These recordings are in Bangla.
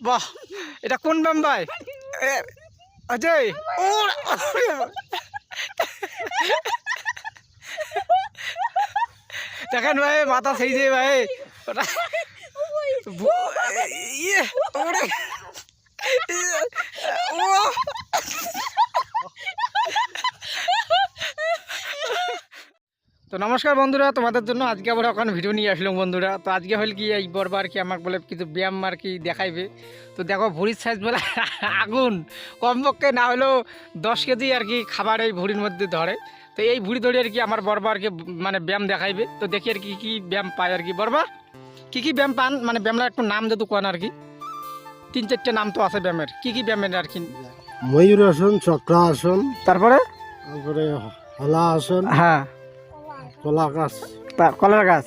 বাহ এটা কোন ব্যাম ভাই এ, অজয়। দেখেন ভাই মাথা সেই যে ভাই। ওটা ভু- ইয়ে ওরে ইয়ে, ও তো নমস্কার বন্ধুরা তোমাদের জন্য আজকে আবার ওখানে ভিডিও নিয়ে আসলাম বন্ধুরা। তো আজকে হল কি এই বরবার কি আমাকে বলে কিছু ব্যায়াম আর কি দেখাইবে। তো দেখো ভুড়ির সাইজ বলে আগুন। কমপক্ষে না হলেও দশ কেজি আর কি খাবার এই ভুড়ির মধ্যে ধরে। তো এই ভুড়ি ধরে আর কি আমার বরবারকে মানে ব্যায়াম দেখাইবে। তো দেখি আর কি কী ব্যায়াম পায় আর কি। বরবা কী কী ব্যায়াম পান? মানে ব্যায়ামটা একটু নাম দে তো কোন আর কি। তিন চারটে নাম তো আছে ব্যায়ামের। কী কী ব্যায়ামের আর কি? ময়ূর আসন চক্র আসন তারপরে? তারপরে হলা আসন। হ্যাঁ। কলা গাছ। কলার গাছ।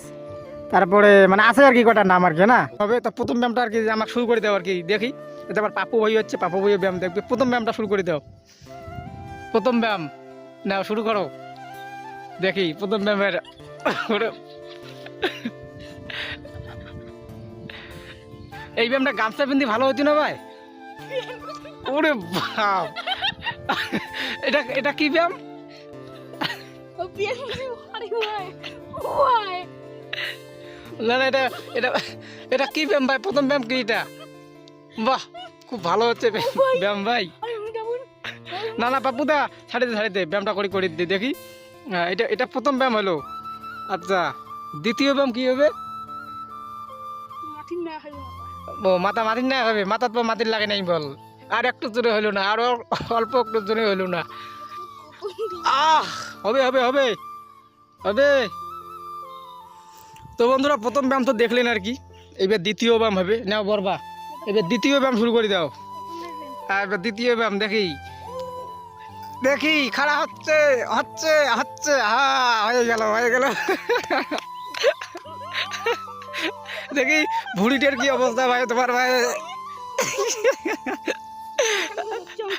তারপরে মানে আছে আর কি কটা নাম আর কি না? তবে তো প্রথম ব্যায়ামটা আর কি আমাকে শুরু করে দাও আর কি দেখি। এটা আমার পাপু ভাই হচ্ছে পাপু ভাইয়ের ব্যায়াম দেখবে। প্রথম ব্যায়ামটা শুরু করে দাও। প্রথম ব্যায়াম। নাও শুরু করো। দেখি প্রথম ব্যায়ামের এই ব্যায়ামটা গামছা পিন্দি ভালো হতো না ভাই? ওরে বাপ। এটা এটা কি ব্যায়াম? না না এটা এটা এটা কি ব্যায়াম ভাই? প্রথম ব্যায়াম কি এটা? বাহ খুব ভালো হচ্ছে ব্যায়াম- ব্যায়াম ভাই। না না ব্যায়ামটা করে করে দে দেখি। এটা এটা প্রথম ব্যায়াম হলো। আচ্ছা দ্বিতীয় ব্যায়াম কি হবে? ও মাথা মাটির না হবে মাথার পর মাটির লাগে নাই বল। আর একটু জোরে হইল না আর অল্প একটু জোরে হইল না। আহ, হবে হবে হবে। হবে তো বন্ধুরা, প্রথম ব্যায়াম তো দেখলেন আর কি। এবার দ্বিতীয় ব্যায়াম হবে। নাও, বরবা। এবার দ্বিতীয় ব্যায়াম শুরু করে দাও। এবার দ্বিতীয় ব্যায়াম, দেখি। দেখি, খাড়া হচ্ছে হচ্ছে হচ্ছে। হা হয়ে গেল হয়ে গেল। দেখি, ভুড়িটার কি অবস্থা ভাই, তোমার ভাই?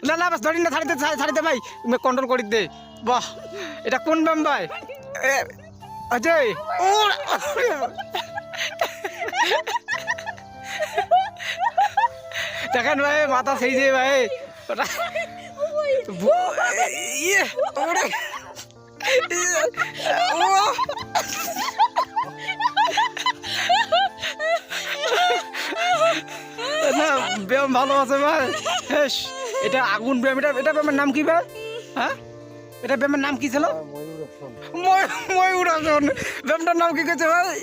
না না বাস ধরি না ছাড়িতে ছাড়িতে ভাই। তুমি কন্ট্রোল করি দে। বাহ এটা কোন ব্যায়াম ভাই? অজয়। দেখেন ভাই মাথা সেই যে ভাই। ইয়ে ব্যায়াম ভালো আছে ভাই? হেস এটা আগুন ব্যায়াম এটা এটা ব্যায়ামের নাম কি ভাই? হ্যাঁ? এটা ব্যায়ামের নাম কি ছিল? ময়ূর আসন। ময়- ময়ূর আসন। ব্যায়ামটার নাম কি কেছে ভাই?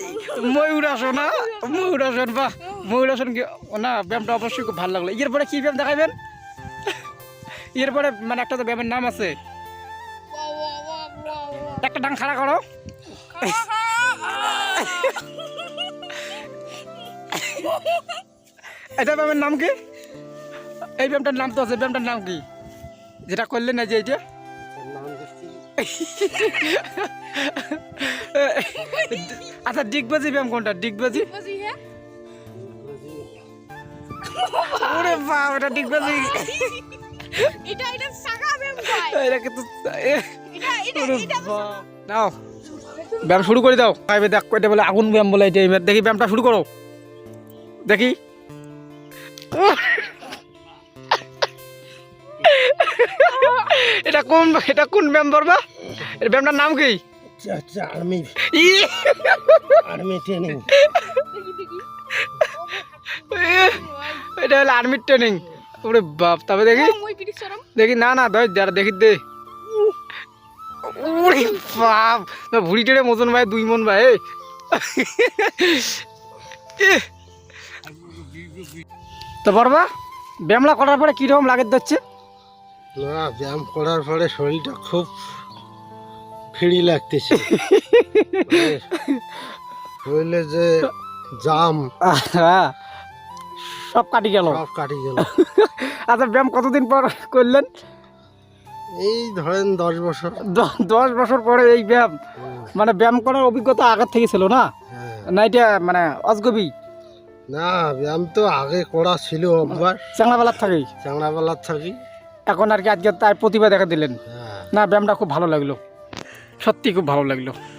ময়ূর আসন হ্যাঁ? ময়ূর আসন বাহ। ময়ূর আসন কি না ব্যায়ামটা অবশ্যই খুব ভালো লাগল। এর পরে কি ব্যায়াম দেখাবেন এরপরে মানে একটা তো ব্যায়ামের নাম আছে। একটা ডাং খাড়া করো। এটা ব্যায়ামের নাম কি? এই ব্যায়ামটার নাম তো আছে ব্যায়ামটার নাম কি? যেটা করলেন না যে এইটা? আচ্ছা ডিগবাজি ব্যায়াম কোনটা? ডিগবাজি? ওরে বাপ এটা ডিগবাজি। এটা এটা সাকা ব্যায়াম এটা কিন্তু। নাও। ব্যায়াম শুরু করে দাও। দেখ এটা বলে আগুন ব্যায়াম বলে এটা এবার দেখি ব্যায়ামটা শুরু করো। দেখি। এটা কোন এটা কোন ব্যায়াম বলবা এটা ব্যায়ামটার নাম কি? আচ্ছা আর্মি ই! আর্মি ট্রেনিং এটা হলো আর্মির ট্রেনিং ওরে বাপ তবে দেখি। দেখি না না দশ যারা দেখি দে। ওরে বাপ ভুড়ি টেড়ে মতন ভাই দুই মন ভাই। তো পারবা ব্যায়ামলা করার পরে কীরকম লাগে হচ্ছে না ব্যায়াম করার পরে শরীরটা খুব ফ্রি লাগতেছে। শরীরে যে জাম সব কাটি গেল। সব কাটি গেল। আচ্ছা ব্যায়াম কতদিন পর করলেন? এই ধরেন দশ বছর। দশ বছর পরে এই ব্যায়াম মানে ব্যায়াম করার অভিজ্ঞতা আগের থেকে ছিল না? হ্যাঁ। না এটা মানে অজগবি? না ব্যায়াম তো আগে করা ছিল একবার। চাংলাবেলার থাকি চাংলাবেলার থাকি। এখন আর কি আজকে তার প্রতিভা দেখা দিলেন। হ্যাঁ। না ব্যায়ামটা খুব ভালো লাগল। সত্যি খুব ভালো লাগল।